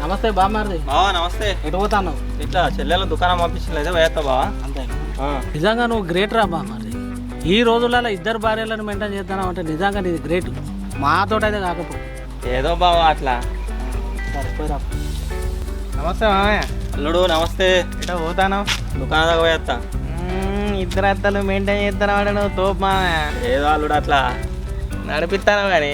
నమస్తే బామ్మారిది బావా నమస్తే. ఎటు పోతాను ఇట్లా చెల్లెల దుకాణం అయితే పోయేస్తా బావా? అంతే. నిజంగా నువ్వు గ్రేట్ రా బామ్మారిది ఈ రోజులలో ఇద్దరు భార్యలను మెయింటైన్ చేస్తాను అంటే నిజంగా నీది గ్రేట్ మాతోటి అయితే కాకపో ఏదో బావా అట్లా. సరే పోయిరా. నమస్తే మామయ్య. అల్లుడు నమస్తే. ఇట్లా పోతాను దుకాణం దాకా పోయేస్తా ఇద్దరు అత్తలు మెయింటైన్ చేస్తాను వాడు నువ్వు తోపు మామయ్య. ఏదో అల్లుడు అట్లా. నడిపిస్తాను కానీ.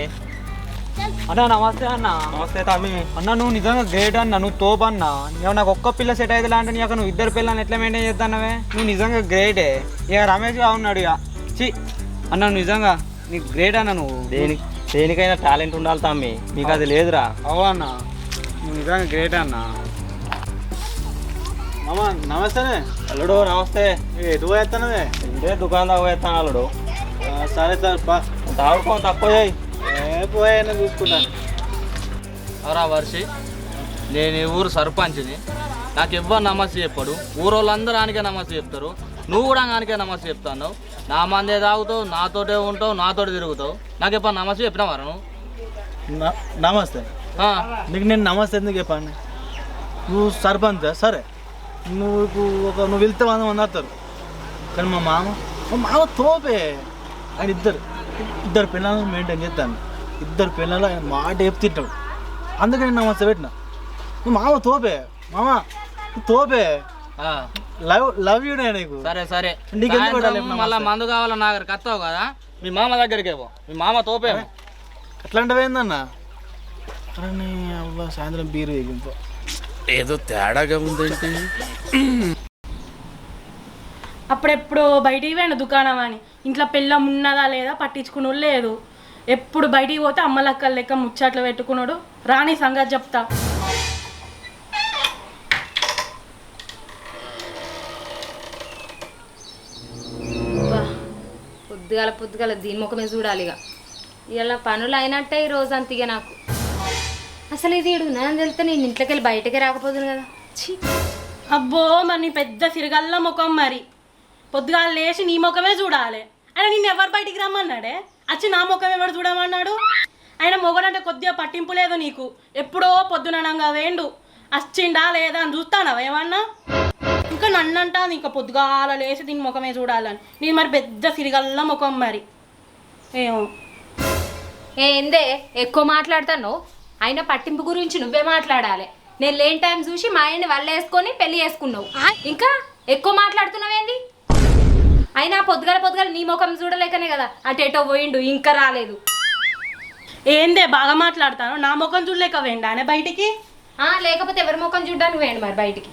అన్న నమస్తే అన్న. నమస్తే తమ్మి. అన్న నువ్వు నిజంగా గ్రేట్ అన్న నువ్వు తోపు అన్న. నువ్వు నాకు ఒక్క పిల్ల సెట్ అయితే లాంటి నీకు నువ్వు ఇద్దరు పిల్లల్ని ఎట్లా మెయింటైన్ చేస్తానవే? నువ్వు నిజంగా గ్రేటే ఇక రమేష్గా ఉన్నాడు ఇక. చి అన్న నువ్వు నిజంగా నీకు గ్రేట్ అన్న నువ్వు. దేని దేనికైనా టాలెంట్ ఉండాలి తమ్మి. మీకు అది లేదురా. అవు అన్న. నువ్వు నిజంగా గ్రేట్ అన్న. మామ నమస్తేనే అల్లుడు నమస్తే. ఎటు పోయేస్తానవే ఇదే దుకాణం దాకా పోయేస్తాను అల్లుడు? సరే సార్ బా తాగుకో తక్కువ చేయి. చూసుకుంటాను అవరా వర్షి నేను ఈ ఊరు సర్పంచ్ని. నాకు ఎవ్వరు నమస్తే చెప్పాడు. ఊరోళ్ళందరూ ఆనికే నమస్తే చెప్తారు. నువ్వు కూడా ఆనికే నమస్తే చెప్తాను నా మందే తాగుతావు నాతోటే ఉంటావు నాతోటి తిరుగుతావు. నాకు ఎప్పుడు నమస్తే చెప్పినా వర నువ్వు? నమస్తే. ఆ, నీకు నేను నమస్తే ఎందుకు చెప్పండి నువ్వు సర్పంచ్? సరే. నువ్వు ఒక నువ్వు వెళ్తే వంద మంది వస్తారు. కానీ మా మామ మా మామ తోపే. ఆయన ఇద్దరు. ఇద్దరు పిల్లలను మెయింటైన్ చేస్తాను. ఇద్దరు పిల్లలు ఆయన మాట చెప్తింటాడు అందుకని నేను నమస్తే పెట్టిన. నువ్వు మామ తోపే. మామ తోపే. ఆ, లవ్ లవ్ యూ నీకు. సరే సరే. నీకు ఎందుకు పెట్టాలి సాయంత్రం మళ్ళా మందు కావాలని నా దగ్గర కత్తావు కదా? మీ మామ దగ్గరికి పో. మీ మామ తోపేమో. అట్లాంటివి ఏందన్నా? అవ్వ సాయంత్రం బీరు వేగింపో అప్పుడెప్పుడు బయటికి పోయిన దుకాణం అని. ఇంట్లో పిల్లం ఉన్నదా లేదా పట్టించుకున్నాడు లేదు. ఎప్పుడు బయటికి పోతే అమ్మలక్కల లెక్క ముచ్చట్లు పెట్టుకున్నాడు. రాని సంగతి చెప్తా. పొద్దుగాల పొద్దుగాల దీని ముఖమే చూడాలి ఇక ఇలా పనులు అయినట్టే ఈ రోజు అంతిగా నాకు. అసలు ఇది ఈడు నేను తెలితే నేను ఇంట్లోకి వెళ్ళి బయటకే రాకపోదును కదా. ఛీ. అబ్బో మరి నీ పెద్ద సిరిగల్ల ముఖం మరి. పొద్దుగాల లేచి నీ ముఖమే చూడాలి. ఆయన నిన్ను ఎవరు బయటికి రమ్మన్నాడే? వచ్చి నా ముఖం ఎవరు చూడమన్నాడు? ఆయన మొగడంటే కొద్దిగా పట్టింపు లేదు నీకు. ఎప్పుడో పొద్దుననంగా వేండు. వచ్చిండా లేదా అని చూస్తానవా ఏమన్నా? ఇంకా నన్ను అంటాను ఇంకా పొద్దుగాల లేచి దీని ముఖమే చూడాలని. నేను మరి పెద్ద సిరిగల్ల ముఖం మరి. ఏమో. ఏందే ఎక్కువ మాట్లాడతాను అయినా పట్టింపు గురించి నువ్వే మాట్లాడాలి. నేను లేని టైం చూసి మా ఆయన్ని వల్ల వేసుకొని పెళ్ళి చేసుకున్నావు. ఇంకా ఎక్కువ మాట్లాడుతున్నావేంది? అయినా పొద్దుగాల పొద్దుగాల నీ ముఖం చూడలేకనే కదా. అటు ఎటో పోయిండు ఇంకా రాలేదు. ఏందే బాగా మాట్లాడతాను? నా ముఖం చూడలేక వేండా ఆయన బయటికి? ఆ, లేకపోతే ఎవరి ముఖం చూడడానికి వేయండి మరి బయటికి?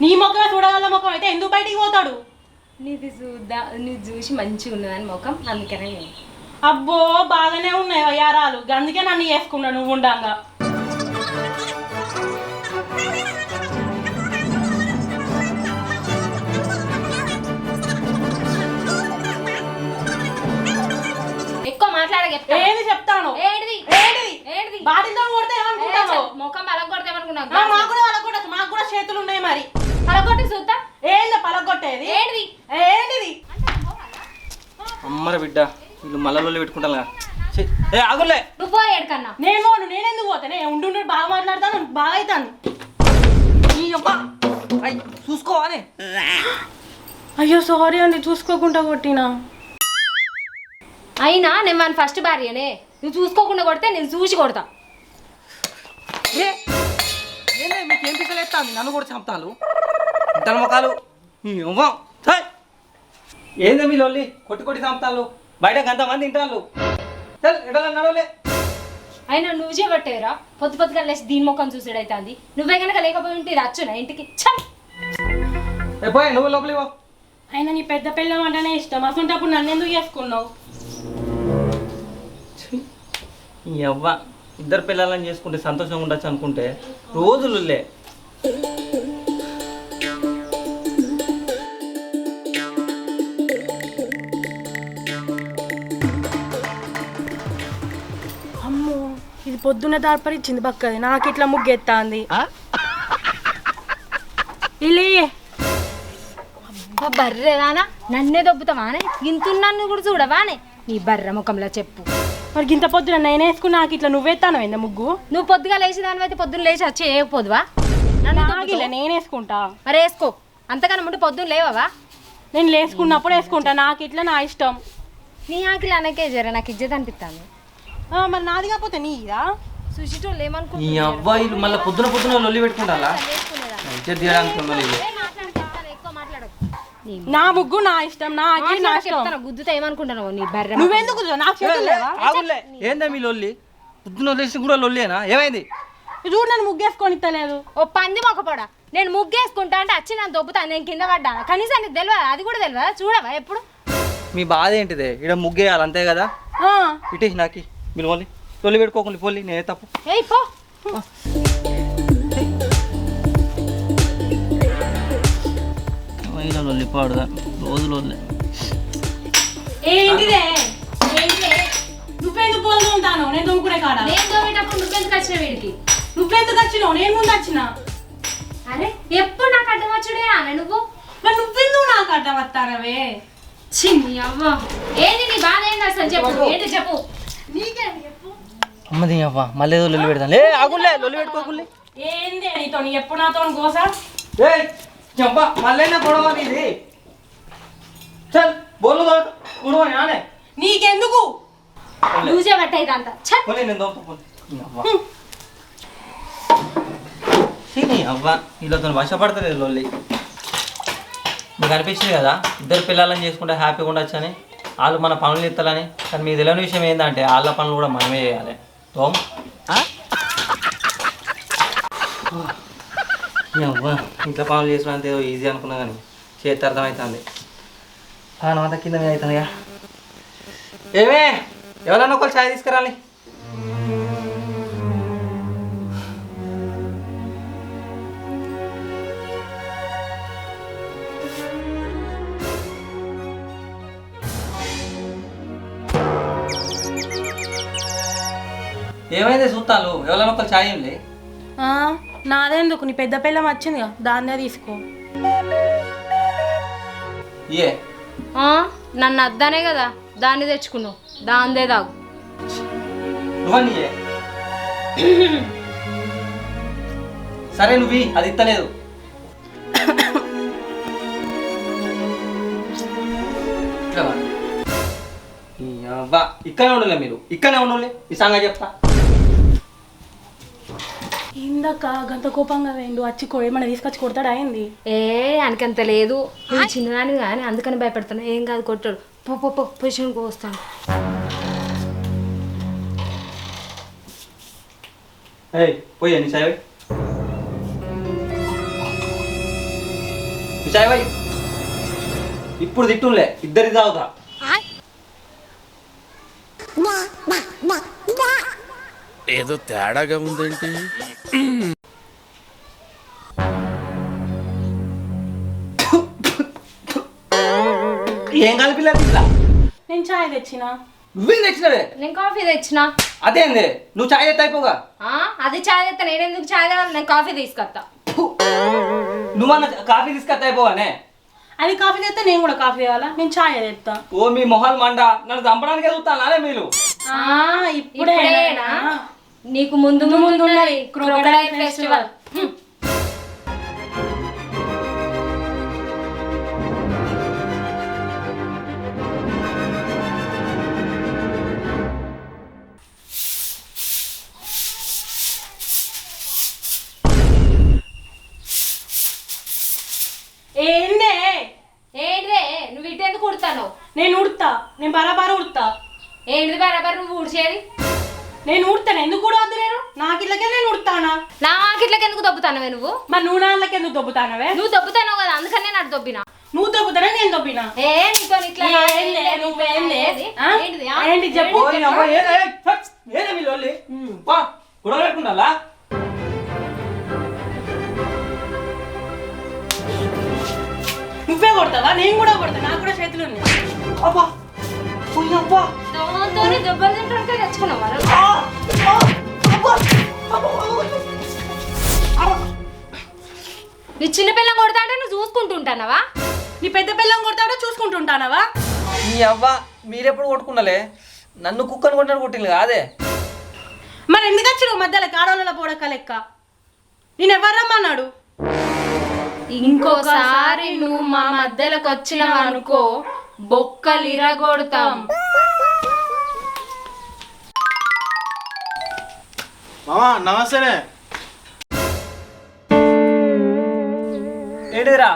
నీ ముఖమే చూడగల ముఖం అయితే ఎందుకు బయటికి పోతాడు? నీది చూద్దా నీది చూసి మంచిగా ఉన్నదని ముఖం? అందుకనే అబ్బో బాగానే ఉన్నాయి వయ్యారాలు. అందుకే నన్ను చేసుకున్నా నువ్వు ఉండంగా. చెప్తా ఏది చెప్తాను? ఏడిది ఏడిది ఏడిది బాటిల్తో కొడితే ఏమనుకుంటావు? ముఖం పలగొడతామనుకున్నావు ఆ, మాకు కూడా పలగొట్టదు మాకు కూడా చేతులు ఉన్నాయి మరి. పలగొట్టి చూద్దా? ఏంది పలగొట్టేది? ఏడిది ఏంటిది? అమ్మర బిడ్డ వీళ్ళు మల్లలు పెట్టుకుంటాను ఏ ఆగులే నువ్వు పో ఏడుకన్నా నేను పోను నేనెందుకు పోతానే ఉండి బాగా మాట్లాడతాను బాగా అవుతాను. ఈ అయ్ చూసుకోవాలి అయ్యో సారీ అండి చూసుకోకుండా కొట్టినా. అయినా నేను మన ఫస్ట్ భార్యనే. నువ్వు చూసుకోకుండా కొడితే నేను చూసి కొడతా. ఏ? ఏందే మీకు ఏం పిసలేస్తాను నన్ను కూడా చంపుతాను ముఖాలు! ఏందే మీ లొల్లి? కొట్టి కొట్టి చంపుతాను బయట గంతమంది తింటాను చల్ అయినా నువ్వు చేయబట్టేరా పొద్దు పొద్దుగా లేచి దీని ముఖం చూసాడైతుంది నువ్వే కనుక లేకపోయి ఉంటే ఇది వచ్చునా ఇంటికి! ఏ పోయి నువ్వు లోపలికి పో. అయినా నీ పెద్ద పిల్లం అంటేనే ఇష్టం. అసలు నన్ను ఎందుకు చేసుకున్నావు? ఈ అవ్వ ఇద్దరు పిల్లలని చేసుకుంటే సంతోషంగా ఉండొచ్చు అనుకుంటే రోజులులే. అమ్మో ఇది పొద్దున్న దార్పరిచ్చింది పక్కది నాకు ఇట్లా ముగ్గెత్తాంది. ఇలే. అబ్బా, బర్రెదానా నన్నే దొబ్బుతావానే ఇంతున్నాను కూడా చూడవానే? నీ బర్రె ముఖంలో చెప్పు. మరి గింత పొద్దున నేను వేసుకున్నా నాకు ఇట్లా నువ్వేస్తాను ఏందా ముగ్గు? నువ్వు పొద్దుగా లేచి దాని అయితే పొద్దున్న లేచి వచ్చి వేయకపోదువా నాగిలే. నేను వేసుకుంటా. మరి వేసుకో. అంతకన్నా ముందు పొద్దున్న లేవవా? నేను లేసుకున్నప్పుడు వేసుకుంటా నాకు ఇట్లా నా ఇష్టం. నీ ఆకిలి అనకే జర నాకు ఇజ్జత్ అనిపిస్తాను ఆ, మరి నాది కాకపోతే నీదా? సుషిటోళ్ళు ఈ ఏమనుకుంటున్నారు అబ్బాయిలు మళ్ళీ పొద్దున పొద్దున లొల్లి పెట్టుకుంటారా? ఇజ్జత్ తీయడానికి లొల్లి నా ముగ్గు నా ఇష్టం నా ఆకి నా ఇష్టం. గుద్దుతో ఏమనుకుంటున్నావు నీ బర్రె నువ్వెందుకు చూసావు? నాకు చేతులు లేవా ఆగులే ఏందా మీ లొల్లి? పొద్దున వదిలేసి కూడా లొల్లేనా? ఏమైంది? చూడు నన్ను ముగ్గేసుకొని ఇస్తలేదు ఓ పంది మొక్కపోడా. నేను ముగ్గేసుకుంటా అంటే వచ్చి నన్ను దొబ్బుతా నేను కింద పడ్డా కనీసం నీకు తెలియదా? అది కూడా తెలియదా? చూడవా ఎప్పుడు? మీ బాధ ఏంటిదే? ఇక్కడ ముగ్గేయాలి అంతే కదా? ఆ, ఇటీ నాకి మీరు పోలి లొల్లి పెట్టుకోకుండా పోలి నేనే తప్పు. ఏయ్ పో. లొల్లి పాడుగా రోజు లొల్లి ఏంటిదే ఏంటిదే? నువ్వెందుకు పోదు ఉంటాను నేను తోముకునే కాడ నేను దోమేటప్పుడు నువ్వెందుకు వచ్చిన వీడికి నువ్వెందుకు వచ్చినావు నేను ముందు వచ్చిన అరే ఎప్పుడు నాకు అడ్డం వచ్చుడే అన్న నువ్వు మరి నువ్వెందుకు నాకు అడ్డం వస్తానవే చిన్ని అవ్వ ఏంటి నీ బాధ ఏంటి అసలు చెప్పు ఏంటి చెప్పు నీకేంటి చెప్పు అమ్మది అవ్వ మళ్ళీ ఏదో లొల్లి పెడతాను లే ఆగులే లొల్లి పెట్టుకోకులే ఏంది నీతో ఎప్పుడు నాతో కోసా ఏయ్ చెప్పా మళ్ళీ గొడవ నీది. చల్ బోలు గొడవ నానే నీకెందుకు? లూజే పట్టాయి అంత ఛ! పోనీ నేను దోమతో పోనీ నీ అవ్వ. వీళ్ళతో వశపడతలేదు లొల్లి. మీకు అనిపించింది కదా? ఇద్దరు పిల్లలని చేసుకుంటే హ్యాపీగా ఉండొచ్చని వాళ్ళు మన పనులు ఎత్తాలని కానీ మీకు తెలియని విషయం ఏంటంటే వాళ్ళ పనులు కూడా మనమే చేయాలి. తోమ్ ఇంట్లో పనులు చేసుకున్నంత ఏదో ఈజీ అనుకున్నా కానీ చేతి అర్థమవుతుంది. పానం అంతా కింద మీద అవుతుందిగా ఏమే ఎవరన్నా ఒకరు ఛాయ్ తీసుకురాలి. ఏమైంది చూస్తాను ఎవరైనా ఒకరు ఛాయ్ ఇవ్వలే నాదెందుకు? నీ పెద్ద పిల్లం వచ్చిందిగా. దాన్నే తీసుకో. ఏ? ఆ, నన్ను అద్దానే కదా. దాన్ని తెచ్చుకున్నావు. దాందే తాగు. నువ్వని ఏ? సరే నువ్వు ఇయ్యి, అది ఇత్తలేదు. రా. ఈ అబ్బా ఇక్కడనే ఉండలే మీరు. ఇక్కడనే ఉండలే. ఈ సంగతి చెప్తా. ఇందాక గంత కోపంగా వేయండు. వచ్చి కొ- ఏమన్నా తీసుకొచ్చి కొడతాడా అయింది ఏ ఆయనకంత లేదు. చిన్నదాని కానీ అందుకని భయపడుతున్నా ఏం కాదు కొట్టాడు. పో పో పో పొజిషన్కి వస్తాను. ఏయ్ పోయి నీ చాయ్ పోయి. నీ చాయ్ పోయి. ఇప్పుడు తిట్టుంలే ఇద్దరికి తాగుతా. ఏదో తేడాగా ఉందేంటి? ఏం కలిపిలేదు ఇట్లా నేను చాయ్ తెచ్చిన. నువ్వేం తెచ్చినవే? నేను కాఫీ తెచ్చిన. అదేంది? నువ్వు చాయ్ ఎత్త అయిపోగా ఆ, అది చాయ్ తెస్తా నేను ఎందుకు చాయ్ తాగాలి నేను కాఫీ తీసుకొస్తా నువ్వన్న కాఫీ తీసుకొస్తా అయిపోగానే అది కాఫీ తెస్తే నేను కూడా కాఫీ కావాలా నేను చాయ్ తెస్తా ఓ మీ మొహాలు మండ. నన్ను చంపడానికి ఎదుగుతాను మీరు? ఆ, ఇప్పుడేనా? ఇప్పుడేనా? నీకు ముందు ముందు ఉన్నది క్రొకడైల్ ఫెస్టివల్. దొబ్బుతానవే నువ్వు మరి నువ్వు నాన్నకి ఎందుకు దొబ్బుతానవే నువ్వు దొబ్బుతానవు కదా అందుకనే నాకు దొబ్బినా నువ్వు దొబ్బుతానే నేను దొబ్బినా ఏ నీతో ఇట్లా ఏందే, నువ్వేందే? ఆ? ఏంటిది ఆ? ఏంటి చెప్పు ఓ నీ అమ్మ, ఏ- ఏ- హట్, ఏదే మీ లొల్లి పా గొడవ పెట్టుకుంటా నువ్వే కొడతావా నేను కూడా కొడతా నాకు కూడా చేతులు ఉన్నాయి అబ్బా పోయి అబ్బా దొంగతోని దెబ్బలు తింటుంటే తెచ్చుకున్నావా ఆ! ఆ! అబ్బా! అబ్బా! నీ చిన్న పిల్లని కొడతా అంటే నువ్వు చూసుకుంటుంటానవా? నీ పెద్ద పిల్లం కొడతాడో చూసుకుంటుంటానవా? నీ అవ్వ మీరెప్పుడు కొట్టుకున్నలే? నన్ను కుక్కను కొట్టినట్టు కొట్టింది కాదే? మరి ఎందుకు వచ్చినావు మధ్యలో కాడోళ్ళ పోడక లెక్క? నేను ఎవరు రమ్మన్నాడు ఇంకోసారి నువ్వు మా మధ్యలోకి వచ్చినావు అనుకో బొక్కలు ఇరగొడతాం. మామ నమస్తేనే ఏంటిదిరా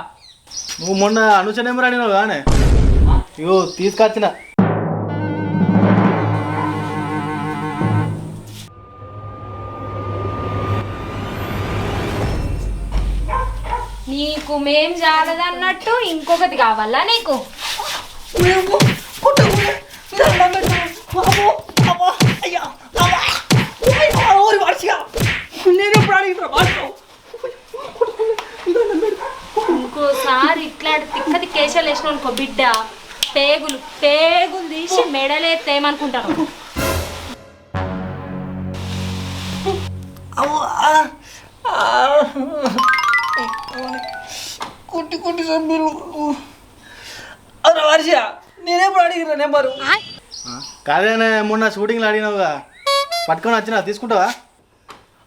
నువ్వు మొన్న అనుచ నెంబర్ అడిగినావు కానీ. ఇగో తీసుకొచ్చిన. నీకు మేం చాలదన్నట్టు ఇంకొకటి కావాలా నీకు? నేను ఎప్పుడు అడిగిన ఇంకోసారి ఇట్లాంటి కేశాలు వేసిన అనుకో బిడ్డ. పేగులు పేగులు తీసి మెడలేత్తేమనుకుంటాను కుట్టి కుట్టి సభ్యులు అవునా వర్ష నేనెప్పుడు అడిగిన నెంబరు? కాదేనే మొన్న షూటింగ్లో అడిగినావుగా. పట్టుకొని వచ్చినా తీసుకుంటావా?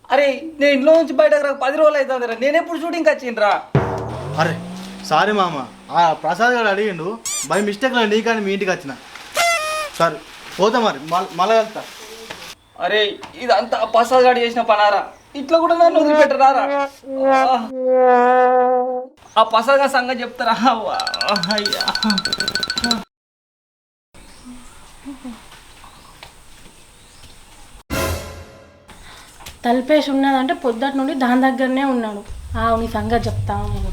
అరే నేను ఇంట్లో నుంచి బయటకు రాక పది రోజులు అవుతుందిరా. నేను ఎప్పుడు షూటింగ్కి వచ్చిండ్రా? అరే సారీ మామ. ఆ ప్రసాద్ గారు అడిగిండు బై మిస్టేక్లో నీ కానీ మీ ఇంటికి వచ్చిన. సరే పోతా మరి మళ్ళీ వెళ్తా. అరే ఇదంతా పసాద్ గాడి చేసిన పనారా? ఇట్లా కూడా నన్ను వదిలిపెట్టరారా? ఆ పసాద్ గారి సంగతి చెప్తారా? అయ్యా. తలిపేసి ఉన్నదంటే పొద్దుటి నుండి దాని దగ్గరనే ఉన్నాడు. ఆ నీ సంగతి చెప్తా ఉన్నాడు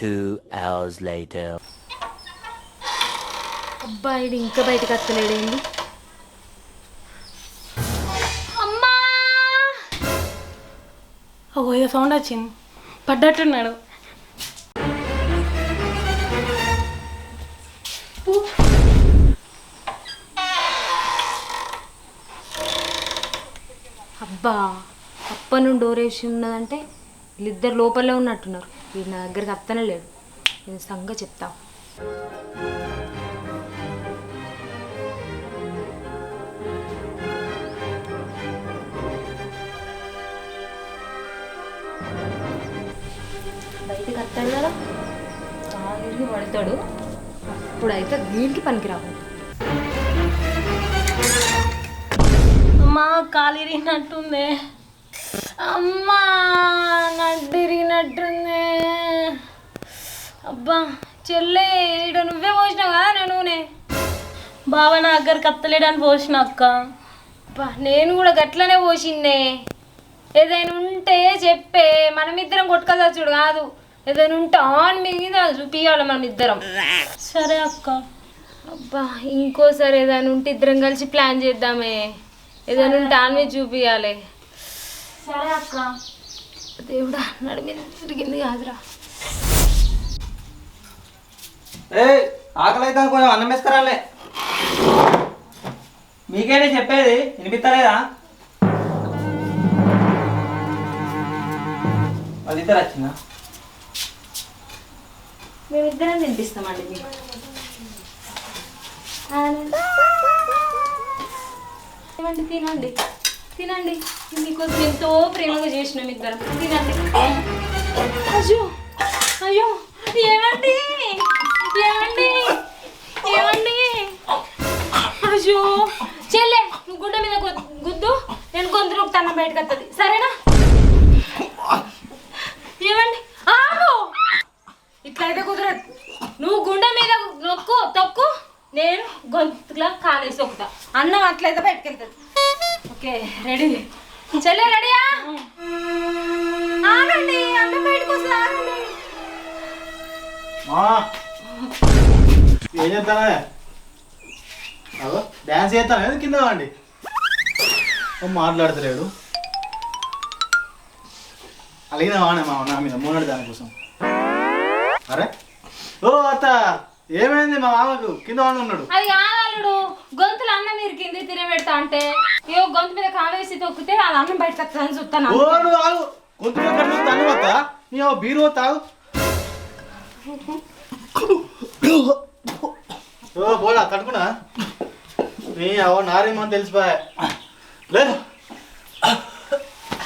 Two hours later. అబ్బాయి ఇంకా బయటకు వస్తలేడేంది? అమ్మా! ఓ ఏదో సౌండ్ వచ్చింది. పడ్డట్టున్నాడు. అబ్బా అప్ప నుండి డోరేసి ఉన్నదంటే వీళ్ళిద్దరు లోపలే ఉన్నట్టున్నారు. వీడు నా దగ్గరికి అత్తనే లేడు నేను సంగ చెప్తా బయటకు వస్తాడు కదా కాలిరిగి పడతాడు అప్పుడైతే వీడికి పనికిరావు అమ్మా కాలిరిగినట్టుంది అమ్మా నడ్డిరిగినట్టుంది అబ్బా చెల్లే ఈడ నువ్వే పోసినావా నేను నూనె? బావ నా దగ్గరికి అత్తలేడని పోసిన అక్క. అబ్బా నేను కూడా గట్లనే పోసిందే ఏదైనా ఉంటే చెప్పే మనమిద్దరం కొట్టుకోదచ్చుడు కాదు. ఏదైనా ఉంటే ఆన్ మీద చూపించాలి మనమిద్దరం. సరే అక్క. అబ్బా ఇంకోసారి ఏదైనా ఉంటే ఇద్దరం కలిసి ప్లాన్ చేద్దామే. ఏదైనా ఉంటే ఆన్ మీద చూపించాలి సరే అక్క. దేవుడా నడిమి తిరిగింది కాదురా. ఏ ఆకలి అయితే కొంచెం అన్నం వేసుకురాలే. మీకేనే చెప్పేది? వినిపిస్తలేదా? అది ఇద్దరు వచ్చిందా మేమిద్దరం తినిపిస్తామండి మీకు. తినండి తినండి. తినండి. మీకోసం ఎంతో ప్రేమగా చేసినాం ఇద్దరం. తినండి. అయ్యో అయ్యో ఏమండి? ఏమండి? ఏమండి? అయ్యో చెల్లె నువ్వు గుడ్డ మీద గుద్దు. నేను గొంతులో తన బయటకు వస్తుంది సరేనా? ఏమండి? ఆగు ఇట్లయితే కుదరదు. నువ్వు గుండె మీద నొక్కు తొక్కు. నేను గొంతులా కాలేసి ఒకట అన్నం అట్లయితే బయటకు వెళ్తుంది ఓకే రెడీ. చెల్లె రెడీయా? ఆగండి అన్నం బయటకు వస్తుంది ఆగండి. ఏం చేస్తానా అగో డ్యాన్స్ చేస్తాను కింద అండి మాట్లాడతలేడు. అలాగే వానే మా నా మీద మూడు దానికోసం. అరే? ఓ అత్త! ఏమైంది మా మామకు? కింద ఉన్నాడు. అది కాదాలుడు. గొంతులు అన్నం ఇరికింది తినబెడతా అంటే. ఏవో గొంతు మీద కాలేసి తొక్కితే అది అన్నం బయటకు వస్తుందని చూస్తాను ఓ నువ్వు ఆగు కొంచెం ఎక్కడ తను నీ బీరు తాగు. ఓ పోలా తడుకున్నా నీ అవ నారేమని తెలిసిపోయా. లే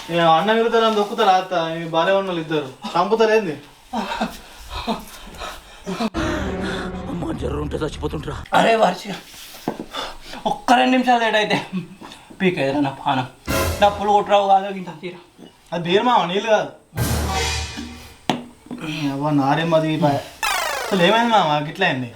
నీ అన్న విరుగుతారని దొక్కుతారా అత్త నీ భార్య ఉన్న ఇద్దరు. చంపుతారేంది అమ్మ జర్రు ఉంటే చచ్చిపోతుంటారా అరే వర్ష ఒక్క రెండు నిమిషాలు లేట్ అయితే. పీకేదిరా నా పానం. డప్పులు కొట్టరావు కాదు ఇంత తీరా. అది బీరు మామ నీళ్ళు కాదు. నీ అవ్వ నారేం అది అసలు ఏమైంది మామ? గిట్లా అయింది.